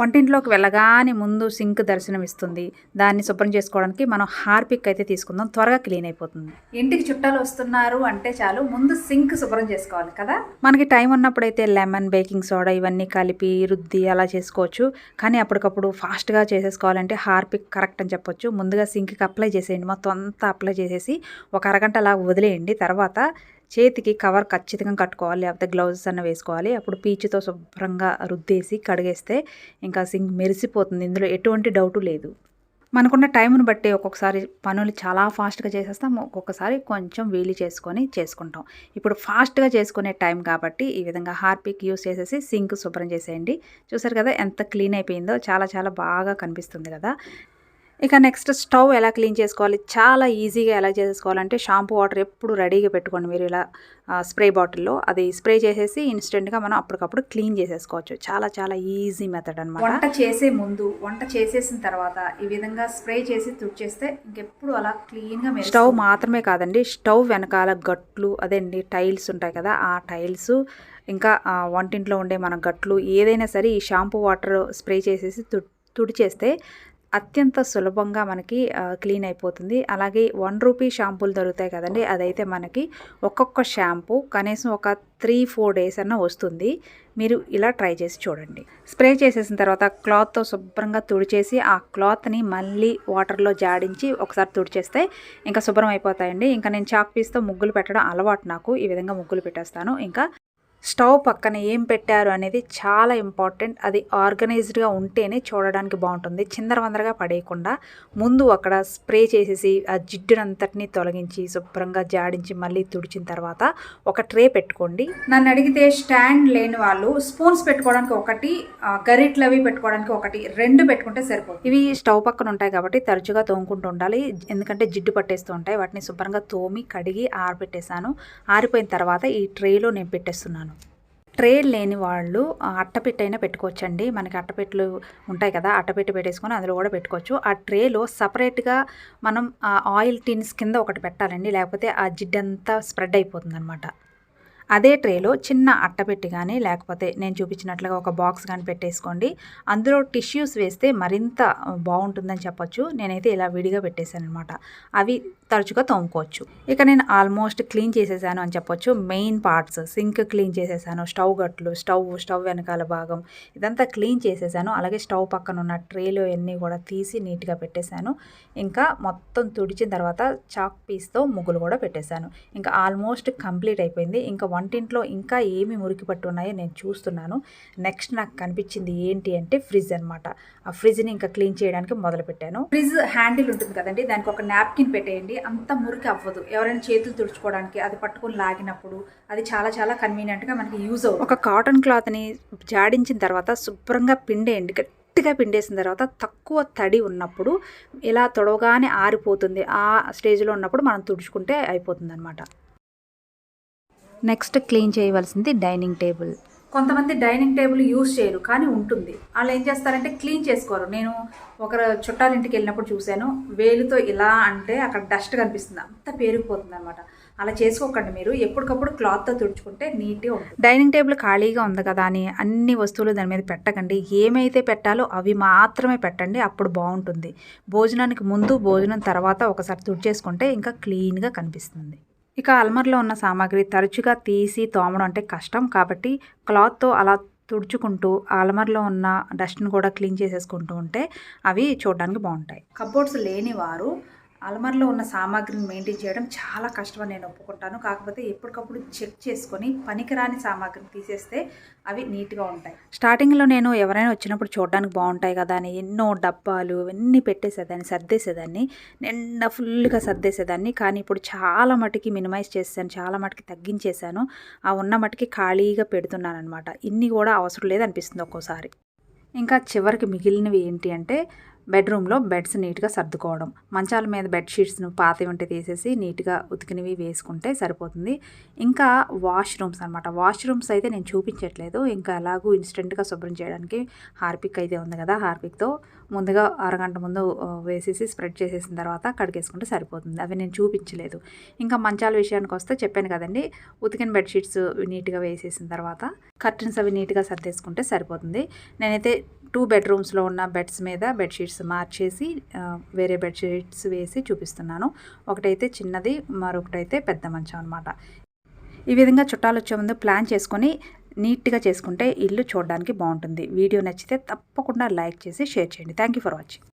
వంటింట్లోకి వెళ్ళగానే ముందు సింక్ దర్శనం ఇస్తుంది. దాన్ని శుభ్రం చేసుకోవడానికి మనం హార్పిక్ అయితే తీసుకుందాం. త్వరగా క్లీన్ అయిపోతుంది. ఇంటికి చుట్టాలు వస్తున్నారు అంటే చాలు ముందు సింక్ శుభ్రం చేసుకోవాలి కదా? మనకి టైం ఉన్నప్పుడైతే లెమన్ బేకింగ్ సోడా ఇవన్నీ కలిపి రుద్ది అలా చేసుకోవచ్చు. కానీ అప్పటికప్పుడు ఫాస్ట్గా చేసేసుకోవాలంటే హార్పిక్ కరెక్ట్ అని చెప్పొచ్చు. ముందుగా సింక్కి అప్లై చేసేయండి. మొత్తం అంతా అప్లై చేసేసి ఒక అరగంట అలా వదిలేయండి. తర్వాత చేతికి కవర్ ఖచ్చితంగా కట్టుకోవాలి లేకపోతే గ్లౌజెస్ అన్న వేసుకోవాలి. అప్పుడు పీచుతో శుభ్రంగా రుద్దేసి కడిగేస్తే ఇంకా సింక్ మెరిసిపోతుంది. ఇందులో ఎటువంటి డౌటు లేదు. మనకున్న టైంను బట్టి ఒక్కొక్కసారి పనులు చాలా ఫాస్ట్గా చేసేస్తాం. ఒక్కొక్కసారి కొంచెం వీలు చేసుకొని చేసుకుంటాం. ఇప్పుడు ఫాస్ట్గా చేసుకునే టైం కాబట్టి ఈ విధంగా హార్పిక్ యూస్ చేసేసి సింక్ శుభ్రం చేసేయండి. చూసారు కదా ఎంత క్లీన్ అయిపోయిందో? చాలా చాలా బాగా కనిపిస్తుంది కదా? ఇక నెక్స్ట్ స్టవ్ ఎలా క్లీన్ చేసుకోవాలి? చాలా ఈజీగా ఎలా చేసుకోవాలంటే షాంపూ వాటర్ ఎప్పుడు రెడీగా పెట్టుకోండి మీరు ఇలా స్ప్రే బాటిల్లో. అది స్ప్రే చేసేసి ఇన్స్టెంట్గా మనం అప్పటికప్పుడు క్లీన్ చేసేసుకోవచ్చు. చాలా చాలా ఈజీ మెథడ్ అనమాట వంట చేసే ముందు వంట చేసేసిన తర్వాత ఈ విధంగా స్ప్రే చేసి తుడిచేస్తే ఇంకెప్పుడు అలా క్లీన్గా స్టవ్ మాత్రమే కాదండి స్టవ్ వెనకాల గట్లు అదేండి టైల్స్ ఉంటాయి కదా ఆ టైల్స్ ఇంకా వంటింట్లో ఉండే మన గట్లు ఏదైనా సరే ఈ షాంపూ వాటర్ స్ప్రే చేసేసి తు తుడిచేస్తే అత్యంత సులభంగా మనకి క్లీన్ అయిపోతుంది. అలాగే వన్ రూపీ షాంపూలు దొరుకుతాయి కదండి. అదైతే మనకి ఒక్కొక్క షాంపూ కనీసం ఒక త్రీ ఫోర్ డేస్ అన్న వస్తుంది. మీరు ఇలా ట్రై చేసి చూడండి. స్ప్రే చేసేసిన తర్వాత క్లాత్తో శుభ్రంగా తుడిచేసి ఆ క్లాత్ని మళ్ళీ వాటర్లో జాడించి ఒకసారి తుడిచేస్తే ఇంకా శుభ్రం అయిపోతాయండి. ఇంకా నేను చాక్ పీస్తో ముగ్గులు పెట్టడం అలవాటు నాకు. ఈ విధంగా ముగ్గులు పెట్టేస్తాను. ఇంకా స్టవ్ పక్కన ఏం పెట్టారు అనేది చాలా ఇంపార్టెంట్. అది ఆర్గనైజ్డ్గా ఉంటేనే చూడడానికి బాగుంటుంది. చిందరవందరగా పడేయకుండా ముందు అక్కడ స్ప్రే చేసేసి ఆ జిడ్డునంతటిని తొలగించి శుభ్రంగా జాడించి మళ్ళీ తుడిచిన తర్వాత ఒక ట్రే పెట్టుకోండి. నన్ను అడిగితే స్టాండ్ లేని వాళ్ళు స్పూన్స్ పెట్టుకోవడానికి ఒకటి గరిట్లు అవి పెట్టుకోవడానికి ఒకటి రెండు పెట్టుకుంటే సరిపోతుంది. ఇవి స్టవ్ పక్కన ఉంటాయి కాబట్టి తరచుగా తోముకుంటూ ఉండాలి. ఎందుకంటే జిడ్డు పట్టేస్తూ ఉంటాయి. వాటిని శుభ్రంగా తోమి కడిగి ఆరబెట్టేశాను. ఆరిపోయిన తర్వాత ఈ ట్రేలో నేను పెట్టేస్తున్నాను. ట్రే లేని వాళ్ళు అట్టపెట్టైనా అయినా పెట్టుకోవచ్చండి. మనకి అట్టపెట్టెలు ఉంటాయి కదా అట్టపెట్టి పెట్టేసుకొని అందులో కూడా పెట్టుకోవచ్చు. ఆ ట్రేలో సపరేట్గా మనం ఆయిల్ టిన్స్ కింద ఒకటి పెట్టాలండి. లేకపోతే ఆ జిడ్డంతా స్ప్రెడ్ అయిపోతుంది అనమాట అదే ట్రేలో చిన్న అట్టపెట్టి కానీ లేకపోతే నేను చూపించినట్లుగా ఒక బాక్స్ కానీ పెట్టేసుకోండి. అందులో టిష్యూస్ వేస్తే మరింత బాగుంటుందని చెప్పొచ్చు. నేనైతే ఇలా విడిగా పెట్టేశాను అనమాట అవి తరచుగా తోముకోవచ్చు. ఇక నేను ఆల్మోస్ట్ క్లీన్ చేసేసాను అని చెప్పొచ్చు. మెయిన్ పార్ట్స్ సింక్ క్లీన్ చేసేసాను. స్టవ్ గట్లు స్టవ్ స్టవ్ వెనకాల భాగం ఇదంతా క్లీన్ చేసేసాను. అలాగే స్టవ్ పక్కన ఉన్న ట్రేలు అన్నీ కూడా తీసి నీట్గా పెట్టేశాను ఇంకా మొత్తం తుడిచిన తర్వాత చాక్ పీస్తో ముగ్గులు కూడా పెట్టేశాను ఇంకా ఆల్మోస్ట్ కంప్లీట్ అయిపోయింది. ఇంకా వంటింట్లో ఇంకా ఏమి మురికి పట్టు ఉన్నాయో నేను చూస్తున్నాను. నెక్స్ట్ నాకు కనిపించింది ఏంటి అంటే ఫ్రిడ్జ్ అనమాట ఆ ఫ్రిడ్జ్ని ఇంకా క్లీన్ చేయడానికి మొదలు పెట్టాను ఫ్రిడ్జ్ హ్యాండిల్ ఉంటుంది కదండి దానికి ఒక నాప్కిన్ పెట్టేయండి. అంత మురికి అవ్వదు. ఎవరైనా చేతులు తుడుచుకోవడానికి అది పట్టుకొని లాగినప్పుడు అది చాలా చాలా కన్వీనియంట్గా మనకి యూజ్ అవుతుంది. ఒక కాటన్ క్లాత్ని జాడించిన తర్వాత శుభ్రంగా పిండేయండి. గట్టిగా పిండేసిన తర్వాత తక్కువ తడి ఉన్నప్పుడు ఇలా తొడవగానే ఆరిపోతుంది. ఆ స్టేజ్లో ఉన్నప్పుడు మనం తుడుచుకుంటే అయిపోతుంది అనమాట నెక్స్ట్ క్లీన్ చేయవలసింది డైనింగ్ టేబుల్ కొంతమంది డైనింగ్ టేబుల్ యూజ్ చేయరు కానీ ఉంటుంది. వాళ్ళు ఏం చేస్తారంటే క్లీన్ చేసుకోరు. నేను ఒక చుట్టాలింటికి వెళ్ళినప్పుడు చూశాను వేలుతో ఇలా అంటే అక్కడ డస్ట్ కనిపిస్తుంది. అంత పేరుకుపోతుంది అనమాట అలా చేసుకోకండి మీరు. ఎప్పటికప్పుడు క్లాత్తో తుడుచుకుంటే నీట్గా ఉంటుంది. డైనింగ్ టేబుల్ ఖాళీగా ఉంది కదా అని అన్ని వస్తువులు దాని మీద పెట్టకండి. ఏమైతే పెట్టాలో అవి మాత్రమే పెట్టండి అప్పుడు బాగుంటుంది. భోజనానికి ముందు భోజనం తర్వాత ఒకసారి తుడిచేసుకుంటే ఇంకా క్లీన్గా కనిపిస్తుంది. ఇక అల్మర్లో ఉన్న సామాగ్రి తరచుగా తీసి తోమడం అంటే కష్టం. కాబట్టి క్లాత్తో అలా తుడుచుకుంటూ అల్మర్లో ఉన్న డస్ట్ని కూడా క్లీన్ చేసేసుకుంటూ ఉంటే అవి చూడడానికి బాగుంటాయి. కబోర్డ్స్ లేని వారు అల్మర్లో ఉన్న సామాగ్రిని మెయింటైన్ చేయడం చాలా కష్టమని నేను ఒప్పుకుంటాను. కాకపోతే ఎప్పటికప్పుడు చెక్ చేసుకొని పనికిరాని సామాగ్రిని తీసేస్తే అవి నీట్గా ఉంటాయి. స్టార్టింగ్లో నేను ఎవరైనా వచ్చినప్పుడు చూడడానికి బాగుంటాయి కదా అని ఎన్నో డబ్బాలు ఇవన్నీ పెట్టేసేదాన్ని సర్దేసేదాన్ని. నిండా ఫుల్గా సర్దేసేదాన్ని. కానీ ఇప్పుడు చాలా మటుకి మినిమైజ్ చేశాను చాలా మటుకి తగ్గించేశాను ఆ ఉన్న మటుకి ఖాళీగా పెడుతున్నాను అనమాట ఇన్ని కూడా అవసరం లేదనిపిస్తుంది ఒక్కోసారి. ఇంకా చివరికి మిగిలినవి ఏంటి అంటే బెడ్రూమ్లో బెడ్స్ నీట్గా సర్దుకోవడం. మంచాల మీద బెడ్షీట్స్ను పాతవి ఉంటే తీసేసి నీట్గా ఉతికినవి వేసుకుంటే సరిపోతుంది. ఇంకా వాష్రూమ్స్ అనమాట వాష్రూమ్స్ అయితే నేను చూపించట్లేదు. ఇంకా ఎలాగూ ఇన్స్టెంట్గా శుభ్రం చేయడానికి హార్పిక్ అయితే ఉంది కదా హార్పిక్తో. ముందుగా అరగంట ముందు వేసేసి స్ప్రెడ్ చేసేసిన తర్వాత కడిగేసుకుంటే సరిపోతుంది. అవి నేను చూపించలేదు. ఇంకా మంచాల విషయానికి వస్తే చెప్పాను కదండి ఉతికిన బెడ్షీట్స్ నీట్గా వేసేసిన తర్వాత కర్టన్స్ అవి నీట్గా సర్దేసుకుంటే సరిపోతుంది. నేనైతే టూ బెడ్రూమ్స్లో ఉన్న బెడ్స్ మీద బెడ్షీట్స్ మార్చేసి వేరే బెడ్షీట్స్ వేసి చూపిస్తున్నాను. ఒకటైతే చిన్నది మరొకటైతే పెద్ద మంచం అనమాట ఈ విధంగా చుట్టాలు వచ్చే ముందు ప్లాన్ చేసుకొని నీట్గా చేసుకుంటే ఇల్లు చూడడానికి బాగుంటుంది. వీడియో నచ్చితే తప్పకుండా లైక్ చేసి షేర్ చేయండి. Thank you for watching.